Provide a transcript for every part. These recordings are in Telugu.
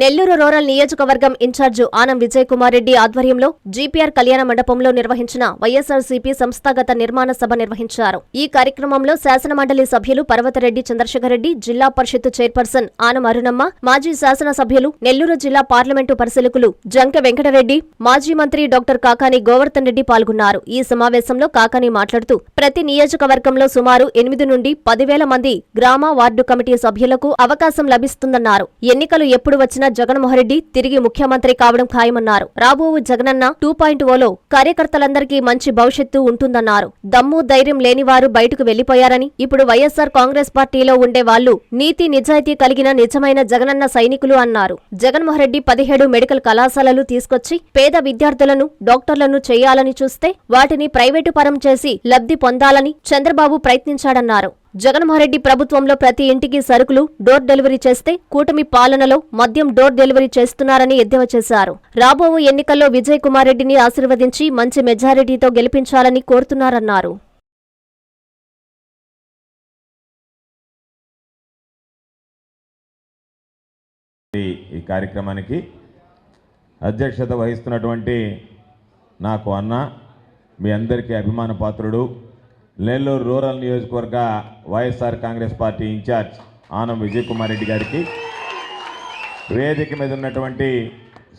నెల్లూరు రూరల్ నియోజకవర్గం ఇన్ఛార్జు ఆనం విజయ్ కుమార్ రెడ్డి ఆధ్వర్యంలో జీపీఆర్ కళ్యాణ మండపంలో నిర్వహించిన వైఎస్ఆర్సీపీ సంస్థాగత నిర్మాణ సభ నిర్వహించారు. ఈ కార్యక్రమంలో శాసనమండలి సభ్యులు పర్వతరెడ్డి చంద్రశేఖరరెడ్డి జిల్లా పరిషత్ చైర్పర్సన్ ఆనం అరుణమ్మ మాజీ శాసనసభ్యులు నెల్లూరు జిల్లా పార్లమెంటు పరిశీలకులు జంక వెంకటరెడ్డి మాజీ మంత్రి డాక్టర్ కాకాని గోవర్ధన్ రెడ్డి పాల్గొన్నారు. ఈ సమావేశంలో కాకాని మాట్లాడుతూ ప్రతి నియోజకవర్గంలో సుమారు ఎనిమిది నుండి పదివేల మంది గ్రామ వార్డు కమిటీ సభ్యులకు అవకాశం లభిస్తుందన్నారు. ఎన్నికలు ఎప్పుడు వచ్చినా జగన్మోహన్ రెడ్డి తిరిగి ముఖ్యమంత్రి కావడం ఖాయమన్నారు. రాబో జగనన్న టూ పాయింట్ ఓలో కార్యకర్తలందరికీ మంచి భవిష్యత్తు ఉంటుందన్నారు. దమ్ము ధైర్యం లేనివారు బయటకు వెళ్ళిపోయారని ఇప్పుడు వైఎస్సార్ కాంగ్రెస్ పార్టీలో ఉండే వాళ్ళు నీతి నిజాయితీ కలిగిన నిజమైన జగనన్న సైనికులు అన్నారు. జగన్మోహన్ రెడ్డి పదిహేడు మెడికల్ కళాశాలలు తీసుకొచ్చి పేద విద్యార్థులను డాక్టర్లను చేయాలని చూస్తే వాటిని ప్రైవేటు పరం చేసి లబ్ధి పొందాలని చంద్రబాబు ప్రయత్నించాడన్నారు. జగన్మోహన్రెడ్డి ప్రభుత్వంలో ప్రతి ఇంటికి సరుకులు డోర్ డెలివరీ చేస్తే కూటమి పాలనలో మద్యం డోర్ డెలివరీ చేస్తున్నారని ఎద్దేవా చేశారు. రాబోవు ఎన్నికల్లో విజయ్ కుమార్ రెడ్డిని ఆశీర్వదించి మంచి మెజారిటీతో గెలిపించాలని కోరుతున్నారన్నారు. ఈ కార్యక్రమానికి అధ్యక్షత వహిస్తున్నటువంటి నాకు అన్న మీ అందరికీ అభిమాన పాత్రుడు నెల్లూరు రూరల్ నియోజకవర్గ YSR Congress party incharge Anam Vijay Kumar Reddy గారికి వేదిక మీద ఉన్నటువంటి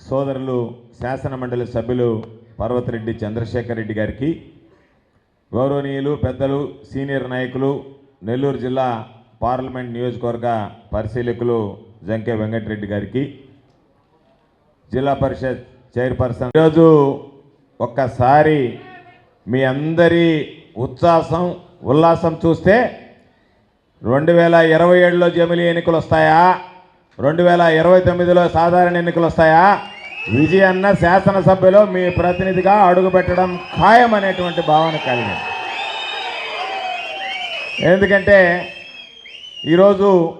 సోదరులు శాసన మండలి సభ్యులు పర్వతిరెడ్డి చంద్రశేఖర్ రెడ్డి గారికి గౌరవనీయులు పెద్దలు సీనియర్ నాయకులు నెల్లూరు జిల్లా పార్లమెంట్ నియోజకవర్గ పరిశీలకులు జంకే వెంకటరెడ్డి గారికి జిల్లా పరిషత్ చైర్పర్సన్. ఈరోజు ఒక్కసారి మీ అందరి ఉత్సాహం ఉల్లాసం చూస్తే రెండు వేల ఇరవై ఏడులో జమిలీ ఎన్నికలు వస్తాయా రెండు వేల ఇరవై తొమ్మిదిలో సాధారణ ఎన్నికలు వస్తాయా విజయన్న శాసనసభ్యలో మీ ప్రతినిధిగా అడుగుపెట్టడం ఖాయం అనేటువంటి భావన కలిగింది. ఎందుకంటే ఈరోజు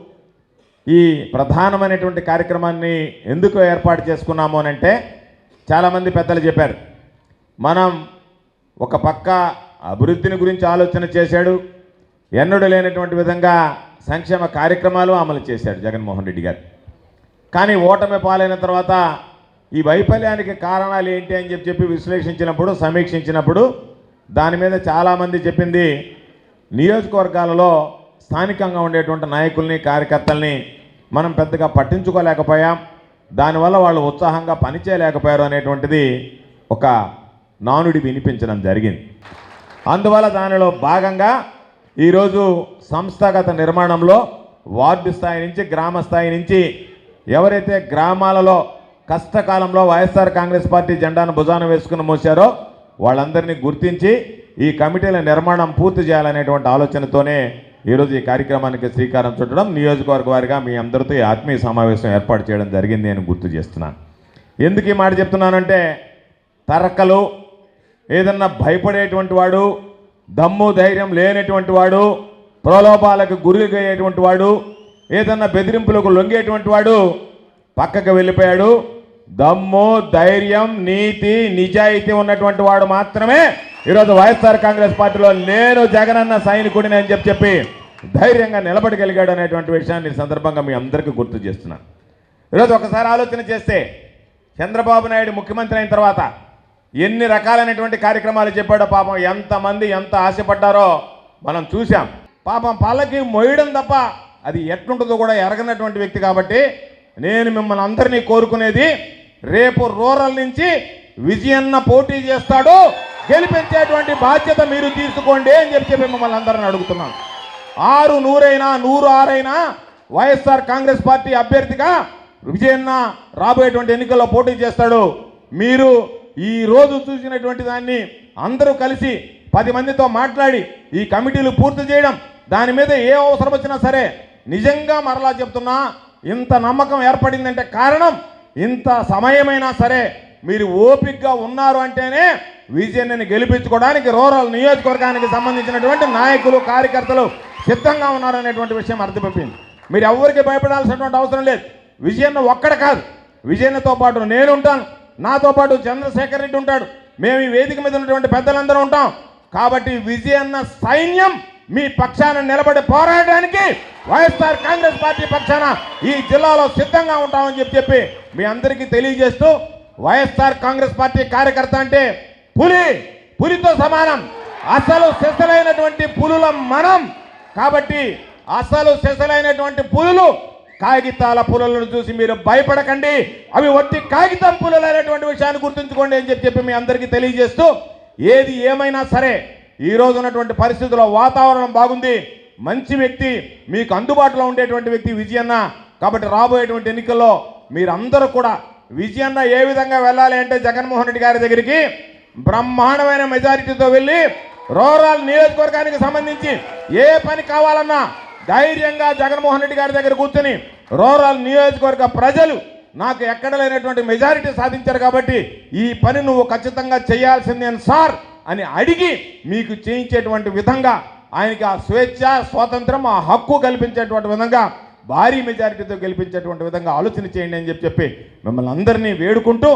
ఈ ప్రధానమైనటువంటి కార్యక్రమాన్ని ఎందుకు ఏర్పాటు చేసుకున్నాము అని అంటే చాలామంది పెద్దలు చెప్పారు. మనం ఒక పక్క అభివృద్ధిని గురించి ఆలోచన చేశాడు. ఎన్నడూ లేనటువంటి విధంగా సంక్షేమ కార్యక్రమాలు అమలు చేశాడు జగన్మోహన్ రెడ్డి గారు. కానీ ఓటమి పాలైన తర్వాత ఈ వైఫల్యానికి కారణాలు ఏంటి అని చెప్పి చెప్పి విశ్లేషించినప్పుడు సమీక్షించినప్పుడు దాని మీద చాలామంది చెప్పింది నియోజకవర్గాలలో స్థానికంగా ఉండేటువంటి నాయకుల్ని కార్యకర్తల్ని మనం పెద్దగా పట్టించుకోలేకపోయాం. దానివల్ల వాళ్ళు ఉత్సాహంగా పనిచేయలేకపోయారు అనేటువంటిది ఒక నానుడి వినిపించడం జరిగింది. అందువల్ల దానిలో భాగంగా ఈరోజు సంస్థాగత నిర్మాణంలో వార్డు స్థాయి నుంచి గ్రామ స్థాయి నుంచి ఎవరైతే గ్రామాలలో కష్టకాలంలో వైఎస్ఆర్ కాంగ్రెస్ పార్టీ జెండాను భుజాన వేసుకుని మోసారో వాళ్ళందరినీ గుర్తించి ఈ కమిటీల నిర్మాణం పూర్తి చేయాలనేటువంటి ఆలోచనతోనే ఈరోజు ఈ కార్యక్రమానికి శ్రీకారం చుట్టడం నియోజకవర్గ వారిగా మీ అందరితో ఈ ఆత్మీయ సమావేశం ఏర్పాటు చేయడం జరిగింది అని గుర్తు చేస్తున్నాను. ఎందుకు ఈ మాట చెప్తున్నానంటే తరకలు ఏదన్నా భయపడేటువంటి వాడు దమ్ము ధైర్యం లేనటువంటి వాడు ప్రలోభాలకు గురిగయ్యేటువంటి వాడు ఏదన్నా బెదిరింపులకు లొంగేటువంటి వాడు పక్కకు వెళ్ళిపోయాడు. దమ్ము ధైర్యం నీతి నిజాయితీ ఉన్నటువంటి వాడు మాత్రమే ఈరోజు వైఎస్ఆర్ కాంగ్రెస్ పార్టీలో నేను జగనన్న సైనికుడిని అని చెప్పి చెప్పి ధైర్యంగా నిలబడగలిగాడు అనేటువంటి విషయాన్ని సందర్భంగా మీ అందరికీ గుర్తు చేస్తున్నాను. ఈరోజు ఒకసారి ఆలోచన చేస్తే చంద్రబాబు నాయుడు ముఖ్యమంత్రి అయిన తర్వాత ఎన్ని రకాలైనటువంటి కార్యక్రమాలు చెప్పాడో పాపం ఎంతమంది ఎంత ఆశపడ్డారో మనం చూసాం పాపం పల్లకి మొయ్యడం తప్ప అది ఎట్లుంటుందో కూడా ఎరగనటువంటి వ్యక్తి కాబట్టి నేను మిమ్మల్ని అందరినీ కోరుకునేది రేపు రూరల్ నుంచి విజయన్న పోటీ చేస్తాడు గెలిపించేటువంటి బాధ్యత మీరు తీసుకోండి అని చెప్పి చెప్పి మిమ్మల్ని అందరిని అడుగుతున్నాను. ఆరు నూరైనా నూరు ఆరైనా వైఎస్ఆర్ కాంగ్రెస్ పార్టీ అభ్యర్థిగా విజయన్న రాబోయేటువంటి ఎన్నికల్లో పోటీ చేస్తాడు. మీరు ఈ రోజు చూసినటువంటి దాన్ని అందరూ కలిసి పది మందితో మాట్లాడి ఈ కమిటీలు పూర్తి చేయడం దాని మీద ఏ అవసరం వచ్చినా సరే నిజంగా మరలా చెప్తున్నా ఇంత నమ్మకం ఏర్పడిందంటే కారణం ఇంత సమయమైనా సరే మీరు ఓపికగా ఉన్నారు అంటేనే విజయన్ని గెలిపించుకోవడానికి రూరల్ నియోజకవర్గానికి సంబంధించినటువంటి నాయకులు కార్యకర్తలు సిద్ధంగా ఉన్నారనేటువంటి విషయం అర్థమైపోయింది. మీరు ఎవరికి భయపడాల్సినటువంటి అవసరం లేదు. విజయన్న ఒక్కడ కాదు. విజయన్నతో పాటు నేను ఉంటాను నాతో పాటు చంద్రశేఖర్ రెడ్డి ఉంటాడు. మేము ఈ వేదిక మీద ఉన్నటువంటి పెద్దలందరూ ఉంటాం. కాబట్టి విజయన్న సైన్యం మీ పక్షాన నిలబడి పోరాడడానికి వైఎస్ఆర్ కాంగ్రెస్ పార్టీ పక్షాన ఈ జిల్లాలో సిద్ధంగా ఉంటామని చెప్పి చెప్పి మీ అందరికీ తెలియజేస్తూ వైఎస్ఆర్ కాంగ్రెస్ పార్టీ కార్యకర్త అంటే పులి పులితో సమానం. అసలు సెసలైనటువంటి పులుల మనం. కాబట్టి అసలు సెసలైనటువంటి పులులు కాగితాల పులలను చూసి మీరు భయపడకండి. అవి వట్టి కాగితం పులులు అనేటువంటి విషయాన్ని గుర్తుంచుకోండి అని చెప్పి చెప్పి మీ అందరికీ తెలియజేస్తూ ఏది ఏమైనా సరే ఈ రోజు ఉన్నటువంటి పరిస్థితుల్లో వాతావరణం బాగుంది. మంచి వ్యక్తి మీకు అందుబాటులో ఉండేటువంటి వ్యక్తి విజయన్న. కాబట్టి రాబోయేటువంటి ఎన్నికల్లో మీరందరూ కూడా విజయన్న ఏ విధంగా వెళ్ళాలి అంటే జగన్మోహన్ రెడ్డి గారి దగ్గరికి బ్రహ్మాండమైన మెజారిటీతో వెళ్ళి రూరల్ నియోజకవర్గానికి సంబంధించి ఏ పని కావాలన్నా ధైర్యంగా జగన్మోహన్ రెడ్డి గారి దగ్గర కూర్చొని రూరల్ నియోజకవర్గ ప్రజలు నాకు ఎక్కడ లేనటువంటి మెజారిటీ సాధించారు కాబట్టి ఈ పని నువ్వు ఖచ్చితంగా చేయాల్సిందే సార్ అని అడిగి మీకు చేయించేటువంటి విధంగా ఆయనకి ఆ స్వేచ్ఛ స్వాతంత్రం ఆ హక్కు కల్పించేటువంటి విధంగా భారీ మెజారిటీతో గెలిపించేటువంటి విధంగా ఆలోచన చేయండి అని చెప్పి చెప్పి మిమ్మల్ని అందరినీ వేడుకుంటూ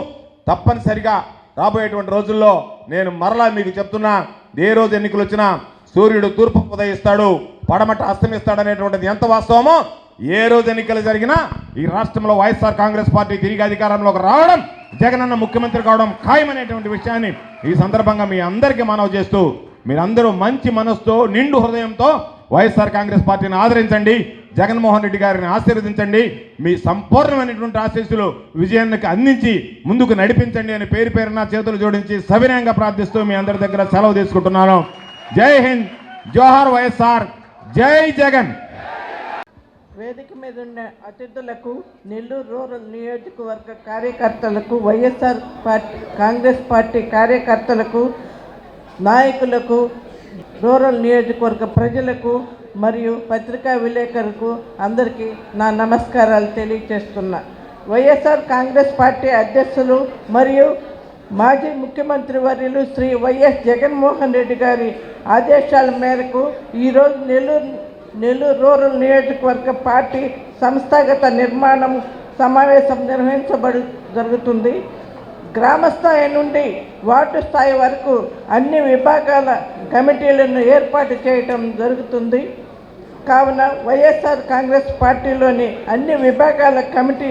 తప్పనిసరిగా రాబోయేటువంటి రోజుల్లో నేను మరలా మీకు చెప్తున్నా ఏ రోజు ఎన్నికలు వచ్చినా సూర్యుడు తూర్పు ఉదయిస్తాడు. పడమట అస్తమిస్తాడనేటువంటిది ఎంత వాస్తవమో ఏ రోజు ఎన్నికలు జరిగినా ఈ రాష్ట్రంలో వైఎస్ఆర్ కాంగ్రెస్ పార్టీ తిరిగి అధికారంలోకి రావడం జగనన్న ముఖ్యమంత్రి కావడం ఖాయమనేటువంటి విషయాన్ని ఈ సందర్భంగా మీ అందరికీ మనవి చేస్తూ మీరందరూ మంచి మనసుతో నిండు హృదయంతో వైఎస్ఆర్ కాంగ్రెస్ పార్టీని ఆదరించండి జగన్మోహన్ రెడ్డి గారిని ఆశీర్వదించండి మీ సంపూర్ణమైనటువంటి ఆశీస్సులు విజయానికి అందించి ముందుకు నడిపించండి అని పేరు పేరున చేతులు జోడించి సవినయంగా ప్రార్థిస్తూ మీ అందరి దగ్గర సెలవు తీసుకుంటున్నాను. జై హింద్ జోహార్ వైఎస్ఆర్. జై జగన్. వేదిక మీద ఉన్న అతిథులకు నెల్లూరు రూరల్ నియోజకవర్గ కార్యకర్తలకు వైఎస్ఆర్ పార్టీ కాంగ్రెస్ పార్టీ కార్యకర్తలకు నాయకులకు రూరల్ నియోజకవర్గ ప్రజలకు మరియు పత్రికా విలేకరులకు అందరికీ నా నమస్కారాలు తెలియచేస్తున్నా వైఎస్ఆర్ కాంగ్రెస్ పార్టీ అధ్యక్షులు మరియు మాజీ ముఖ్యమంత్రి వర్యులు శ్రీ వైఎస్ జగన్మోహన్ రెడ్డి గారి ఆదేశాల మేరకు ఈరోజు నెల్లూరు నెల్లూరు రూరల్ నియోజకవర్గ పార్టీ సంస్థాగత నిర్మాణం సమావేశం నిర్వహించబడు జరుగుతుంది. గ్రామ స్థాయి నుండి వార్డు స్థాయి వరకు అన్ని విభాగాల కమిటీలను ఏర్పాటు చేయటం జరుగుతుంది. కావున వైఎస్ఆర్ కాంగ్రెస్ పార్టీలోని అన్ని విభాగాల కమిటీ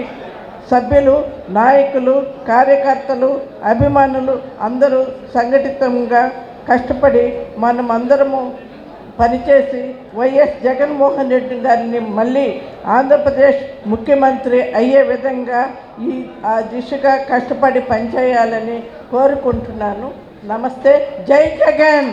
సభ్యులు నాయకులు కార్యకర్తలు అభిమానులు అందరూ సంఘటితంగా కష్టపడి మనం అందరము పనిచేసి వైఎస్ జగన్మోహన్ రెడ్డి గారిని మళ్ళీ ఆంధ్రప్రదేశ్ ముఖ్యమంత్రి అయ్యే విధంగా ఈ ఆ దిశగా కష్టపడి పనిచేయాలని కోరుకుంటున్నాను. నమస్తే. జై జగన్!